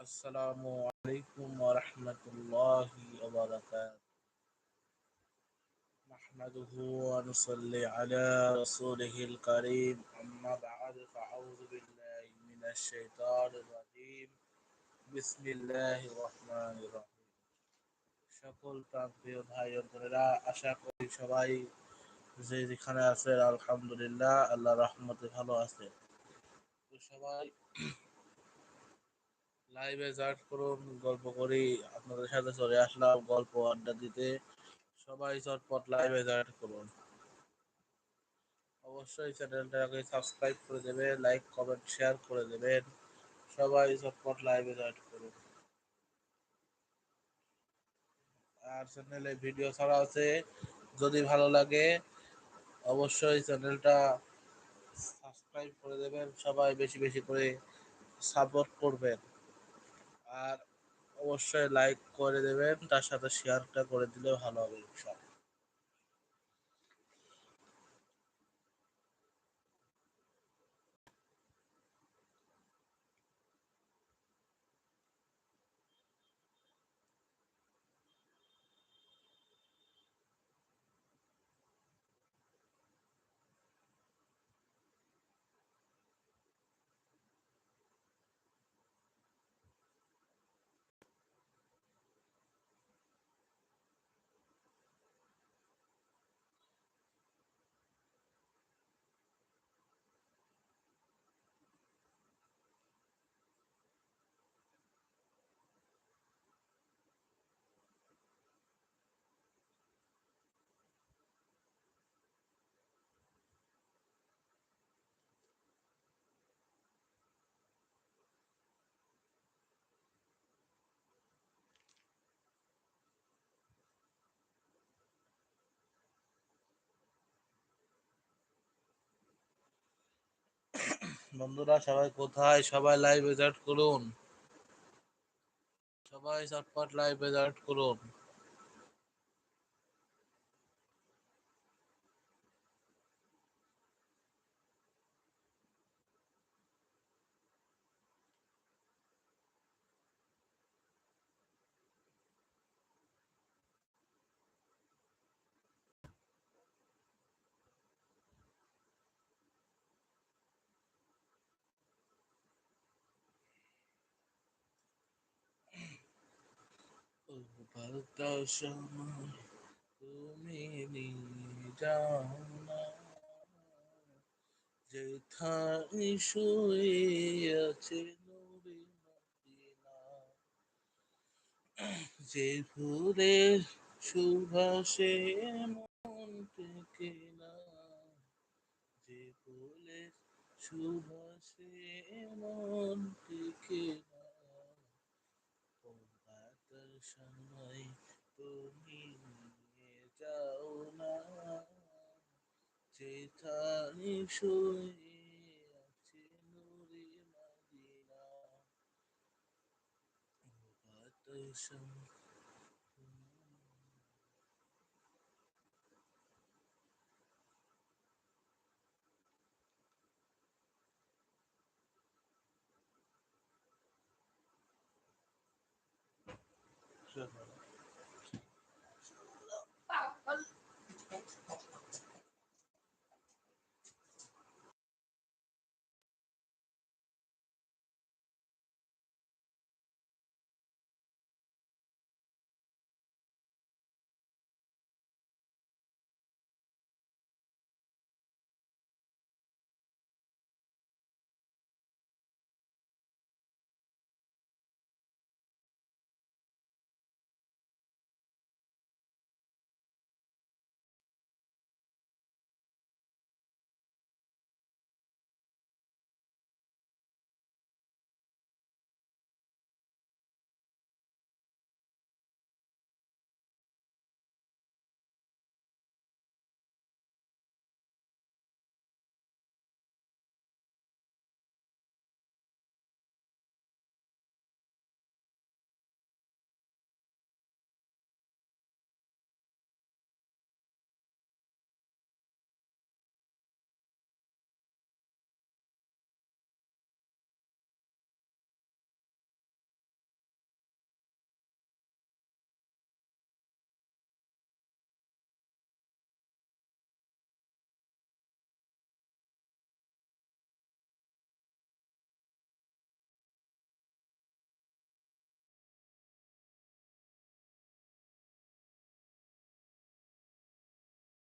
السلام عليكم ورحمة الله وبركاته نحمده ونصلي على رسوله الكريم أما بعد فأعوذ بالله من الشيطان الرجيم بسم الله الرحمن الرحيم সকল প্রান্তীয় ভাই বোনেরা আশা করি সবাই যে যেখানে আছে আলহামদুলিল্লাহ আল্লাহ রহমতে ভালো আছে তো সবাই লাইভে জয়েন করুন, গল্প করি, আপনাদের সাথে চলে আসলাম গল্প আড্ডা দিতে। সবাই চটপট লাইভে জয়েন করুন। অবশ্যই চ্যানেলটাকে সাবস্ক্রাইব করে দেবেন লাইক কমেন্ট শেয়ার করে দেবেন। সবাই চটপট লাইভে জয়েন করুন। আর চ্যানেলে ভিডিও ছাড়া আছে, যদি ভালো লাগে, অবশ্যই চ্যানেলটা সাবস্ক্রাইব করে দেবেন। সবাই বেশি বেশি করে সাপোর্ট করবেন। আর অবশ্যই লাইক করে দেবেন তার সাথে শেয়ারটা করে দিলে ভালো হবে ইনশাআল্লাহ। বন্ধুরা সবাই কোথায়? সবাই লাইভ রেজাল্ট করুন। সবাই চটপট লাইভ রেজাল্ট করুন। তুমি যেথায় শুয়ে আছে যে ফুলের সুভাষে মন থেকে না, যে ফুলের সুভাষে মন থেকে সময় তুমি যাও না। যেখানে শুয়ে আছে নূরে মদিনা। রাতের সময়